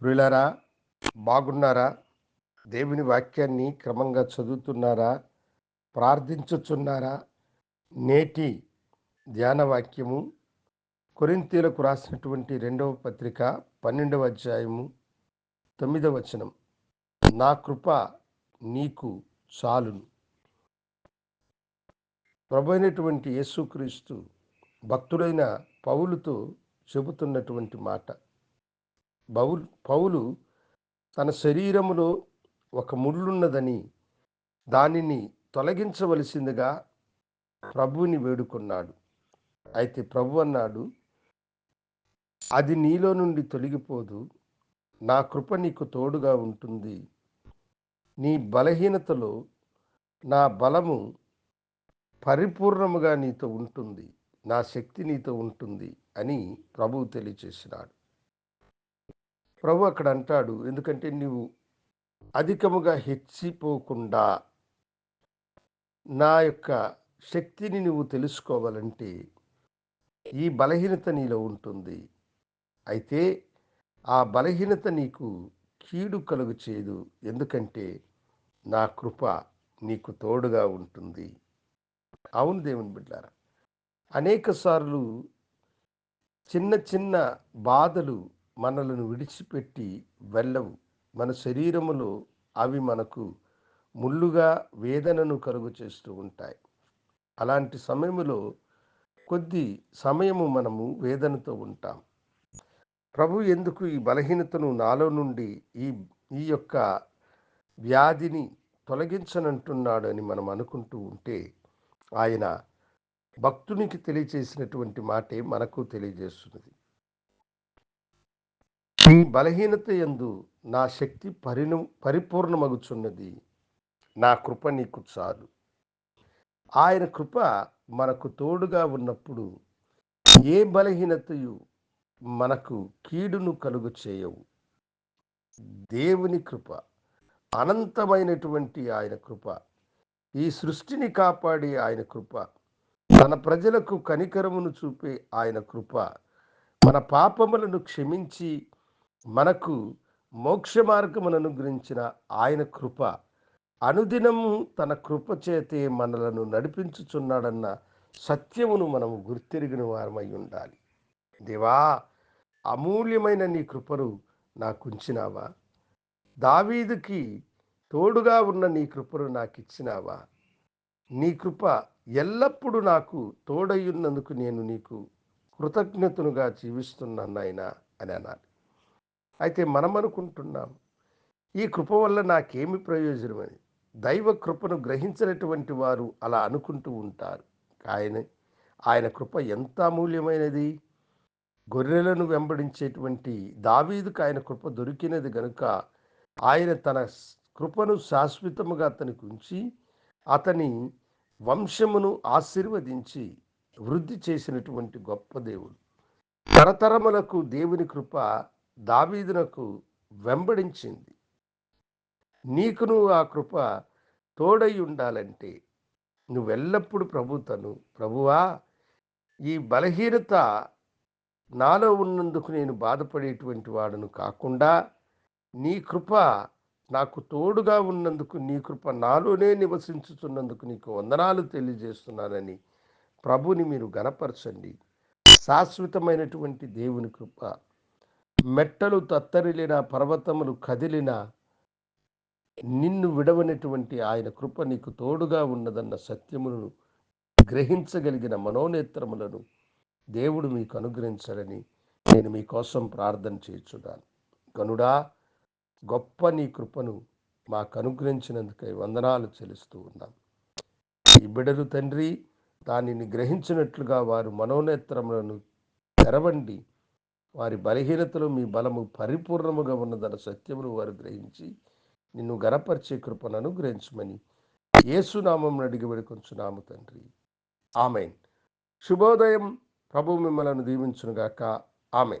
ప్రియులారా బాగున్నారా? దేవుని వాక్యాన్ని క్రమంగా చదువుతున్నారా? ప్రార్థించుచున్నారా? నేటి ధ్యాన వాక్యము కొరింతీలకు రాసినటువంటి రెండవ పత్రిక పన్నెండవ అధ్యాయము తొమ్మిదవ వచనం. నా కృప నీకు చాలును. ప్రభు అయినటువంటి యేసుక్రీస్తు భక్తుడైన పౌలుతో చెబుతున్నటువంటి మాట. బౌలు పౌలు తన శరీరములో ఒక ముళ్ళున్నదని దానిని తొలగించవలసిందిగా ప్రభువుని వేడుకున్నాడు. అయితే ప్రభు అన్నాడు అది నీలో నుండి తొలగిపోదు నా కృప నీకు తోడుగా ఉంటుంది. నీ బలహీనతలో నా బలము పరిపూర్ణముగా నీతో ఉంటుంది నా శక్తి నీతో ఉంటుంది అని ప్రభువు తెలియచేసినాడు. ప్రభు అక్కడ అంటాడు ఎందుకంటే నీవు అధికముగా హెచ్చిపోకుండా నా యొక్క శక్తిని నువ్వు తెలుసుకోవాలంటే ఈ బలహీనత నీలో ఉంటుంది. అయితే ఆ బలహీనత నీకు కీడు కలుగు చేయదు ఎందుకంటే నా కృప నీకు తోడుగా ఉంటుంది. అవును దేవుని బిడ్డారా అనేక సార్లు చిన్న చిన్న బాధలు మనలను విడిచిపెట్టి వెళ్ళవు. మన శరీరములో అవి మనకు ముళ్ళుగా వేదనను కలుగు చేస్తూ ఉంటాయి. అలాంటి సమయంలో కొద్ది సమయము మనము వేదనతో ఉంటాం. ప్రభు ఎందుకు ఈ బలహీనతను నాలో నుండి ఈ ఈ యొక్క వ్యాధిని తొలగించనంటున్నాడు అని మనం అనుకుంటూ ఉంటే ఆయన భక్తునికి తెలియచేసినటువంటి మాటే మనకు తెలియజేస్తున్నది. ఈ బలహీనత ఎందు నా శక్తి పరిణ పరిపూర్ణమగుచున్నది. నా కృప నీకు చాలు. ఆయన కృప మనకు తోడుగా ఉన్నప్పుడు ఏ బలహీనతయు మనకు కీడును కలుగు చేయవు. దేవుని కృప అనంతమైనటువంటి ఆయన కృప ఈ సృష్టిని కాపాడే ఆయన కృప తన ప్రజలకు కనికరమును చూపే ఆయన కృప మన పాపములను క్షమించి మనకు మోక్ష మార్గమును గురించిన ఆయన కృప అనుదినము తన కృప చేతే మనలను నడిపించుచున్నాడన్న సత్యమును మనము గుర్తెరిగిన వారమై ఉండాలి. దేవా అమూల్యమైన నీ కృపను నాకు ఉంచినావా? దావీదుకి తోడుగా ఉన్న నీ కృపను నాకు ఇచ్చినావా? నీ కృప ఎల్లప్పుడూ నాకు తోడయ్యున్నందుకు నేను నీకు కృతజ్ఞతనుగా జీవిస్తున్నాను నాయన అని అనాలి అయితే మనం అనుకుంటున్నాం ఈ కృప వల్ల నాకేమి ప్రయోజనమని దైవ కృపను గ్రహించినటువంటి వారు అలా అనుకుంటూ ఉంటారు. ఆయన ఆయన కృప ఎంత అమూల్యమైనది? గొర్రెలను వెంబడించేటువంటి దావీదుకు ఆయన కృప దొరికినది గనుక ఆయన తన కృపను శాశ్వతముగా అతనికి ఉంచి అతని వంశమును ఆశీర్వదించి వృద్ధి చేసినటువంటి గొప్ప దేవుడు. తరతరములకు దేవుని కృప దావీదునకు వెంబడించింది. నీకును ఆ కృప తోడై ఉండాలంటే నువ్వెల్లప్పుడు ప్రభుతను ప్రభువా ఈ బలహీనత నాలో ఉన్నందుకు నేను బాధపడేటువంటి వాడును కాకుండా నీ కృప నాకు తోడుగా ఉన్నందుకు నీ కృప నాలోనే నివసించుతున్నందుకు నీకు వందనాలు తెలియజేస్తున్నానని ప్రభుని మీరు గనపరచండి. శాశ్వతమైనటువంటి దేవుని కృప మెట్టలు తత్తరిలిన పర్వతములు కదిలిన నిన్ను విడవనటువంటి ఆయన కృప నీకు తోడుగా ఉన్నదన్న సత్యములను గ్రహించగలిగిన మనోనేత్రములను దేవుడు మీకు అనుగ్రహించాలని నేను మీకోసం ప్రార్థన చేయించున్నాను. గనుడా గొప్ప నీ కృపను మాకు అనుగ్రహించినందుకై వందనాలు చెల్లిస్తూ ఉన్నాం. ఈ బిడలు తండ్రి దానిని గ్రహించినట్లుగా వారు మనోనేత్రములను తెరవండి. వారి బలహీనతలో మీ బలము పరిపూర్ణముగా ఉన్నదన్న సత్యమును వారు గ్రహించి నిన్ను గనపరిచే కృపను అనుగ్రహించమని ఏసునామం అడిగి వేడుకొంచున్నాము తండ్రి. ఆమెన్. శుభోదయం. ప్రభు మిమ్మలను దీవించునుగాక. ఆమెన్.